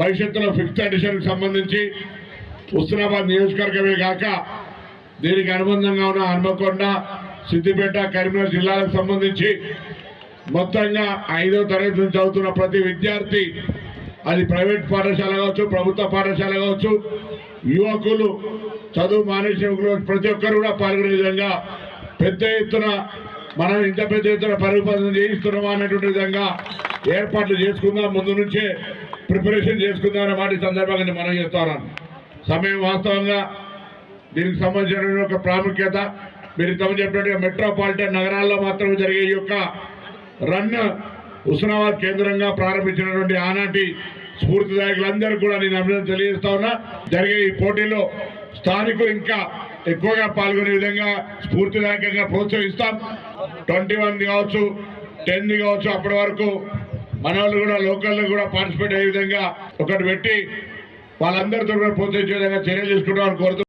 భవిష్యత్తులో ఫిఫ్త్ ఎడిషన్కి సంబంధించి హుస్నాబాద్ నియోజకవర్గమే కాక దీనికి అనుబంధంగా ఉన్న హన్మకొండ సిద్దిపేట కరీంనగర్ జిల్లాలకు సంబంధించి మొత్తంగా ఐదో తరగతి నుంచి చదువుతున్న ప్రతి విద్యార్థి అది ప్రైవేట్ పాఠశాల కావచ్చు ప్రభుత్వ పాఠశాల కావచ్చు యువకులు చదువు మానేసిన ప్రతి ఒక్కరు కూడా పాల్గొనే విధంగా పెద్ద ఎత్తున మనం ఇంత పెద్ద ఎత్తున పరిపాలన చేయిస్తున్నామా అనేటువంటి విధంగా ఏర్పాట్లు చేసుకుందాం. ముందు నుంచే ప్రిపరేషన్ చేసుకుందామనే మాట ఈ సందర్భంగా నేను మనం చేస్తాను సమయం వాస్తవంగా దీనికి సంబంధించిన ఒక ప్రాముఖ్యత. మీరు తమ చెప్పినట్టుగా మెట్రోపాలిటన్ నగరాల్లో మాత్రమే జరిగే ఈ యొక్క రన్ హుస్నాబాద్ కేంద్రంగా ప్రారంభించినటువంటి ఆనాటి స్ఫూర్తిదాయకులందరూ కూడా నేను అభినందన తెలియజేస్తా ఉన్నా. జరిగే ఈ పోటీలో స్థానికులు ఇంకా ఎక్కువగా పాల్గొనే విధంగా స్ఫూర్తిదాయకంగా ప్రోత్సహిస్తాం. ట్వంటీ వన్ కావచ్చు టెన్ కావచ్చు అప్పటి వరకు మన వాళ్ళు కూడా లోకల్లో కూడా పార్టిసిపేట్ అయ్యే విధంగా ఒకటి పెట్టి వాళ్ళందరితో కూడా ప్రోత్సహించే విధంగా చర్యలు తీసుకుంటామని కోరుతూ